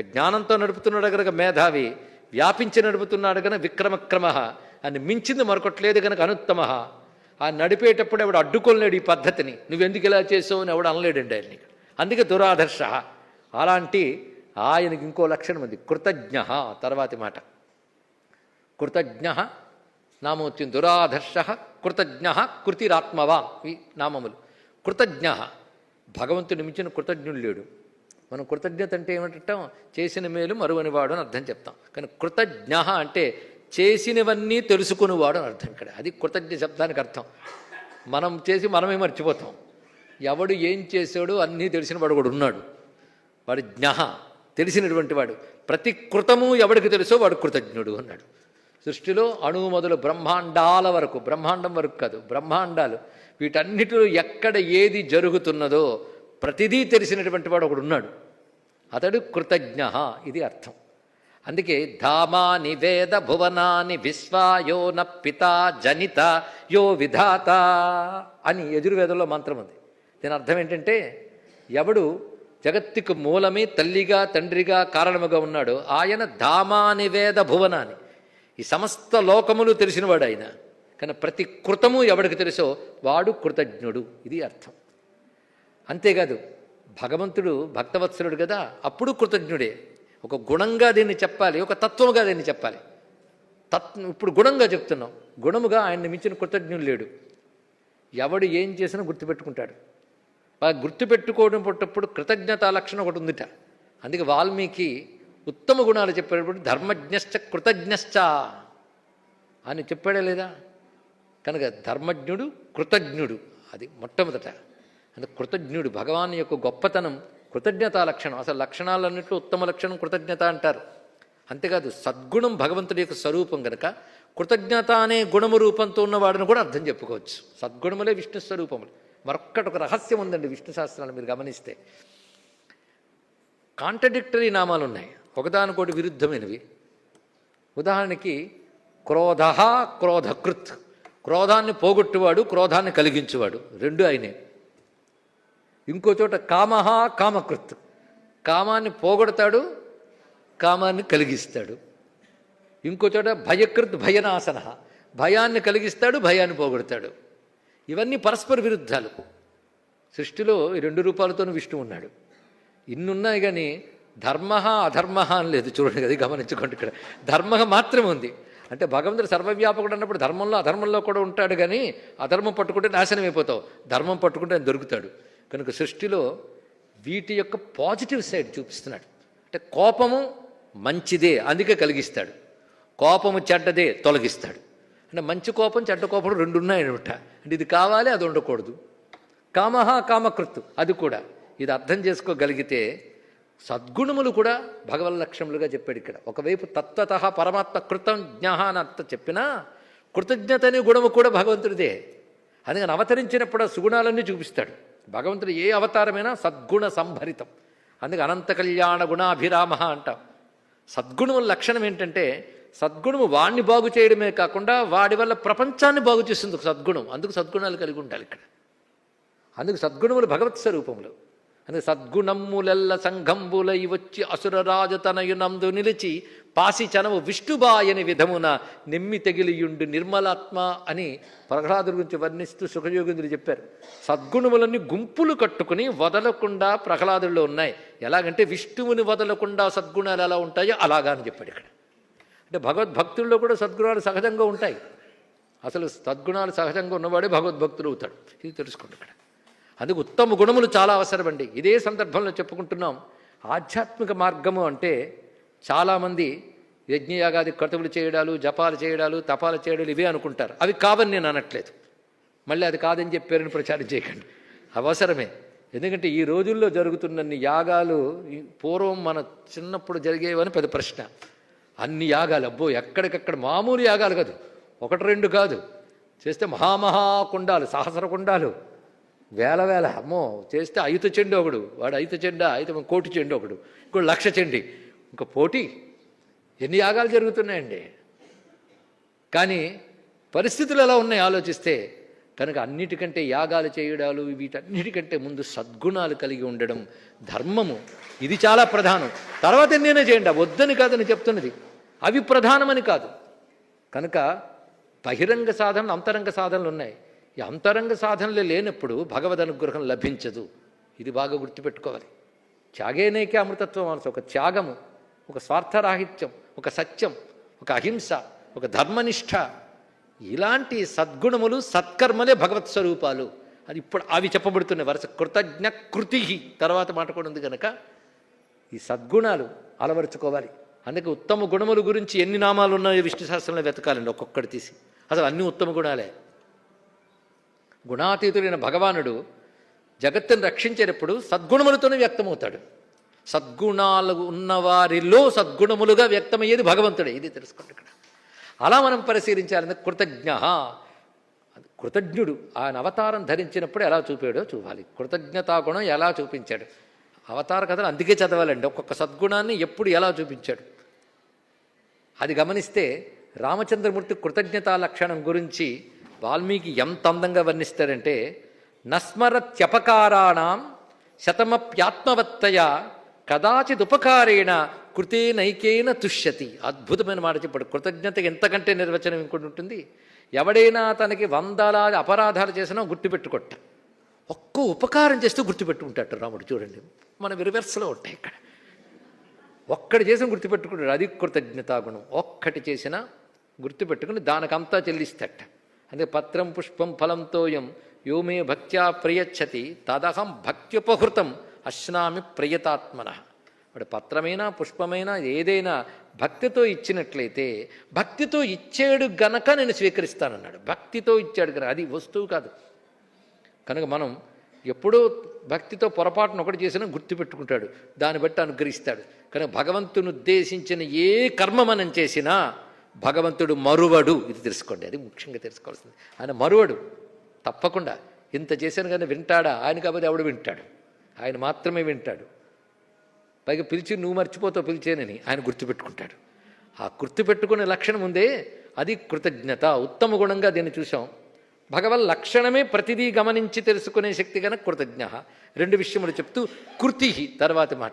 ఒక జ్ఞానంతో నడుపుతున్నాడు కనుక మేధావి వ్యాపించి నడుపుతున్నాడు గనక విక్రమక్రమ. అని మించింది మరొకట్లేదు గనక అనుత్తమ. ఆ నడిపేటప్పుడు ఎవడు అడ్డుకోలేడు ఈ పద్ధతిని. నువ్వెందుకు ఇలా చేసావు అని ఎవడు అనలేడండి ఆయన్ని. అందుకే దురాదర్శ. అలాంటి ఆయనకి ఇంకో లక్షణం ఉంది. కృతజ్ఞ తర్వాతి మాట. కృతజ్ఞ నామం వచ్చింది దురాధర్ష కృతజ్ఞ కృతిరాత్మవా ఈ నామములు. కృతజ్ఞ. భగవంతుని మించిన కృతజ్ఞుడు లేడు. మనం కృతజ్ఞత అంటే ఏమంటాం? చేసిన మేలు మరువనివాడు అని అర్థం చెప్తాం. కానీ కృతజ్ఞ అంటే చేసినవన్నీ తెలుసుకునేవాడు అని అర్థం ఇక్కడ. అది కృతజ్ఞ శబ్దానికి అర్థం. మనం చేసి మనమే మర్చిపోతాం. ఎవడు ఏం చేశాడో అన్నీ తెలిసిన వాడు కూడా ఉన్నాడు. వాడు జ్ఞ తెలిసినటువంటి వాడు. ప్రతి కృతము ఎవడికి తెలుసో వాడు కృతజ్ఞుడు అన్నాడు. సృష్టిలో అణువు మొదలు బ్రహ్మాండాల వరకు బ్రహ్మాండం వరకు కాదు బ్రహ్మాండాలు. వీటన్నిటిలో ఎక్కడ ఏది జరుగుతున్నదో ప్రతిదీ తెలిసినటువంటి వాడు ఒకడు ఉన్నాడు. అతడు కృతజ్ఞ ఇది అర్థం. అందుకే ధామాని వేద భువనాని విశ్వాయోన పిత జనిత యో విధాత అని ఎదుర్వేదంలో మంత్రం ఉంది. దీని అర్థం ఏంటంటే ఎవడు జగత్తుకు మూలమే తల్లిగా తండ్రిగా కారణముగా ఉన్నాడు ఆయన ధామాని వేద భువనాని ఈ సమస్త లోకములు తెలిసినవాడు ఆయన. కానీ ప్రతి కృతము ఎవడికి తెలుసో వాడు కృతజ్ఞుడు. ఇది అర్థం. అంతేకాదు భగవంతుడు భక్తవత్సలుడు కదా అప్పుడు కృతజ్ఞుడే. ఒక గుణంగా దీన్ని చెప్పాలి ఒక తత్వముగా దీన్ని చెప్పాలి. తత్ ఇప్పుడు గుణంగా చెప్తున్నాం. గుణముగా ఆయన్ని మించిన కృతజ్ఞుడు లేడు. ఎవడు ఏం చేసినా గుర్తుపెట్టుకుంటాడు. గుర్తుపెట్టుకోవడం పుట్టప్పుడు కృతజ్ఞతా లక్షణం ఒకటి ఉందిట. అందుకే వాల్మీకి ఉత్తమ గుణాలు చెప్పేటప్పుడు ధర్మజ్ఞశ్చ కృతజ్ఞశ్చ అని చెప్పాడే లేదా? కనుక ధర్మజ్ఞుడు కృతజ్ఞుడు అది మొట్టమొదట. అంటే కృతజ్ఞుడు భగవాన్ యొక్క గొప్పతనం కృతజ్ఞతా లక్షణం. అసలు లక్షణాలన్నింటిలో ఉత్తమ లక్షణం కృతజ్ఞత అంటారు. అంతేకాదు సద్గుణం భగవంతుడి యొక్క స్వరూపం కనుక కృతజ్ఞత అనే గుణము రూపంతో ఉన్నవాడిని కూడా అర్థం చెప్పుకోవచ్చు. సద్గుణములే విష్ణు స్వరూపములు. మరొక్కటి ఒక రహస్యం ఉందండి విష్ణు శాస్త్రాలు మీరు గమనిస్తే. కాంట్రడిక్టరీ నామాలు ఉన్నాయి. ఒకదానికోటి విరుద్ధమైనవి. ఉదాహరణకి క్రోధ క్రోధకృత్. క్రోధాన్ని పోగొట్టువాడు క్రోధాన్ని కలిగించువాడు. రెండు అయినాయి. ఇంకో చోట కామహ కామకృత్. కామాన్ని పోగొడతాడు కామాన్ని కలిగిస్తాడు. ఇంకో చోట భయకృత్ భయనాసన భయాన్ని కలిగిస్తాడు భయాన్ని పోగొడతాడు. ఇవన్నీ పరస్పర విరుద్ధాలు. సృష్టిలో ఈ రెండు రూపాలతోనూ విష్ణు ఉన్నాడు. ఇన్నున్నాయి కానీ ధర్మ అధర్మ అని లేదు. చూడండి అది గమనించుకోండి ఇక్కడ. ధర్మ మాత్రమే ఉంది. అంటే భగవంతుడు సర్వవ్యాపకుడు అన్నప్పుడు ధర్మంలో అధర్మంలో కూడా ఉంటాడు కానీ అధర్మం పట్టుకుంటే నాశనం అయిపోతావు ధర్మం పట్టుకుంటే ఆయన దొరుకుతాడు. కనుక సృష్టిలో వీటి యొక్క పాజిటివ్ సైడ్ చూపిస్తున్నాడు. అంటే కోపము మంచిదే అందుకే కలిగిస్తాడు. కోపము చెడ్డదే తొలగిస్తాడు. అంటే మంచి కోపం చెడ్డ కోపం రెండు ఉన్నాయనమాట అంటే ఇది కావాలి అది ఉండకూడదు. కామహ కామకృత్తు అది కూడా. ఇది అర్థం చేసుకోగలిగితే సద్గుణములు కూడా భగవన్ లక్ష్యములుగా చెప్పాడు ఇక్కడ. ఒకవైపు తత్వత పరమాత్మ కృతం జ్ఞాహ అని అర్థం చెప్పినా కృతజ్ఞత అనే గుణము కూడా భగవంతుడిదే. అందుకని అవతరించినప్పుడు ఆ సుగుణాలన్నీ చూపిస్తాడు. భగవంతుడు ఏ అవతారమైనా సద్గుణ సంభరితం. అందుకే అనంత కళ్యాణ గుణాభిరామ అంటాం. సద్గుణముల లక్షణం ఏంటంటే సద్గుణము వాణ్ణి బాగు చేయడమే కాకుండా వాడి వల్ల ప్రపంచాన్ని బాగు చేస్తుంది ఒక సద్గుణం. అందుకు సద్గుణాలు కలిగి ఉండాలి ఇక్కడ. అందుకు సద్గుణములు భగవత్ స్వరూపములు అందుకే సద్గుణమ్ములెల్ల సంఘంబులై వచ్చి అసురరాజతనయునందు నిలిచి పాసి చనవు విష్ణుబాయని విధమున నిమ్మి తెగిలియుండు నిర్మలాత్మ అని ప్రహ్లాదు గురించి వర్ణిస్తూ సుఖయోగిందులు చెప్పారు. సద్గుణములన్నీ గుంపులు కట్టుకుని వదలకుండా ప్రహ్లాదుల్లో ఉన్నాయి. ఎలాగంటే విష్ణువుని వదలకుండా సద్గుణాలు ఎలా ఉంటాయో అలాగా అని చెప్పాడు ఇక్కడ. అంటే భగవద్భక్తుల్లో కూడా సద్గుణాలు సహజంగా ఉంటాయి. అసలు సద్గుణాలు సహజంగా ఉన్నవాడే భగవద్భక్తులు అవుతాడు. ఇది తెలుసుకోండి ఇక్కడ. అందుకు ఉత్తమ గుణములు చాలా అవసరమండి. ఇదే సందర్భంలో చెప్పుకుంటున్నాం. ఆధ్యాత్మిక మార్గము అంటే చాలామంది యజ్ఞయాగాది క్రతువులు చేయడాలు జపాలు చేయడాలు తపాలు చేయడాలు ఇవే అనుకుంటారు. అవి కావని నేను అనట్లేదు. మళ్ళీ అది కాదని చెప్పారని ప్రచారం చేయకండి. అవసరమే. ఎందుకంటే ఈ రోజుల్లో జరుగుతున్నన్ని యాగాలు పూర్వం మన చిన్నప్పుడు జరిగేవని పెద్ద ప్రశ్న. అన్ని యాగాలు అబ్బో ఎక్కడికక్కడ మామూలు యాగాలు కాదు. ఒకటి రెండు కాదు. చేస్తే మహామహా కుండాలు సహస్ర కుండాలు. వేల వేల. అమ్మో చేస్తే అయుత చెండు ఒకడు. వాడు ఐత చెండ అయితే కోటి చెండు ఒకడు. ఇంకో లక్ష చెండి. ఇంకా పోటీ. ఎన్ని యాగాలు జరుగుతున్నాయండి? కానీ పరిస్థితులు ఎలా ఉన్నాయి ఆలోచిస్తే కనుక అన్నిటికంటే యాగాలు చేయడాలు వీటన్నిటికంటే ముందు సద్గుణాలు కలిగి ఉండడం ధర్మము. ఇది చాలా ప్రధానం. తర్వాత ఎన్నైనా చేయండి. వద్దని కాదని చెప్తున్నది. అవి ప్రధానమని కాదు. కనుక బహిరంగ సాధనలు అంతరంగ సాధనలు ఉన్నాయి. ఈ అంతరంగ సాధనలు లేనప్పుడు భగవద్ అనుగ్రహం లభించదు. ఇది బాగా గుర్తుపెట్టుకోవాలి. త్యాగేనేకే అమృతత్వం మనసు ఒక త్యాగము ఒక స్వార్థరాహిత్యం ఒక సత్యం ఒక అహింస ఒక ధర్మనిష్ట. ఇలాంటి సద్గుణములు సత్కర్మలే భగవత్ స్వరూపాలు. అది ఇప్పుడు అవి చెప్పబడుతున్నాయి వరుస కృతజ్ఞ కృతి తర్వాత మాట కూడా ఉంది కనుక ఈ సద్గుణాలు అలవరుచుకోవాలి. అందుకే ఉత్తమ గుణముల గురించి ఎన్ని నామాలు ఉన్నాయో విష్ణు శాస్త్రంలో వెతకాలండి ఒక్కొక్కటి తీసి. అసలు అన్ని ఉత్తమ గుణాలే. గుణాతీతుడైన భగవానుడు జగత్తుని రక్షించేటప్పుడు సద్గుణములతోనే వ్యక్తమవుతాడు. సద్గుణాలు ఉన్నవారిలో సద్గుణములుగా వ్యక్తమయ్యేది భగవంతుడే. ఇది తెలుసుకోండి ఇక్కడ. అలా మనం పరిశీలించాలంటే కృతజ్ఞ. కృతజ్ఞుడు. ఆయన అవతారం ధరించినప్పుడు ఎలా చూపాడో చూపాలి. కృతజ్ఞతా గుణం ఎలా చూపించాడు? అవతార కథలు అందుకే చదవాలండి. ఒక్కొక్క సద్గుణాన్ని ఎప్పుడు ఎలా చూపించాడు? అది గమనిస్తే రామచంద్రమూర్తి కృతజ్ఞతా లక్షణం గురించి వాల్మీకి ఎంత అందంగా వర్ణిస్తారంటే నస్మరత్యపకారాణం శతమప్యాత్మవత్తయ కదాచిదుపకారేణ ఉపకారేణ కృతేనైకేన తుష్యతి. అద్భుతమైన మాట చెప్పాడు. కృతజ్ఞత ఎంతకంటే నిర్వచనం ఇంకోటి ఉంటుంది. ఎవడైనా తనకి వందలాది అపరాధాలు చేసినా గుర్తుపెట్టుకొట్ట ఒక్క ఉపకారం చేస్తూ గుర్తుపెట్టుకుంటాడు రాముడు. చూడండి మన రివర్స్లో ఉంటాయి ఇక్కడ. ఒక్కటి చేసిన గుర్తుపెట్టుకుంటాడు. అది కృతజ్ఞతా గుణం ఒక్కటి చేసినా గుర్తుపెట్టుకుని దానికంతా చెల్లిస్తట. అదే పత్రం పుష్పం ఫలంతోయం యోమే భక్త్యా ప్రయచ్చతి తదహం భక్త్యుపహృతం అశ్నామి ప్రయతాత్మన. వాడు పత్రమైనా పుష్పమైనా ఏదైనా భక్తితో ఇచ్చినట్లయితే భక్తితో ఇచ్చాడు గనక నేను స్వీకరిస్తానన్నాడు. భక్తితో ఇచ్చాడు కనుక అది వస్తువు కాదు. కనుక మనం ఎప్పుడో భక్తితో పొరపాటును ఒకటి చేసినా గుర్తుపెట్టుకుంటాడు. దాన్ని బట్టి అనుగ్రహిస్తాడు. కనుక భగవంతుని ఉద్దేశించిన ఏ కర్మ మనం చేసినా భగవంతుడు మరువడు. ఇది తెలుసుకోండి అది ముఖ్యంగా తెలుసుకోవాల్సింది. ఆయన మరువడు. తప్పకుండా. ఇంత చేశాను కానీ వింటాడా? ఆయన కాబట్టి ఎవడు వింటాడు? ఆయన మాత్రమే వింటాడు. పైగా పిలిచి నువ్వు మర్చిపోతావు పిలిచేనని ఆయన గుర్తుపెట్టుకుంటాడు. ఆ గుర్తుపెట్టుకునే లక్షణం ఉందే అది కృతజ్ఞత ఉత్తమ గుణంగా దీన్ని చూసాం భగవన్ లక్షణమే ప్రతిదీ గమనించి తెలుసుకునే శక్తి కనుక కృతజ్ఞ. రెండు విషయములు చెప్తూ కృతి తర్వాతి మాట.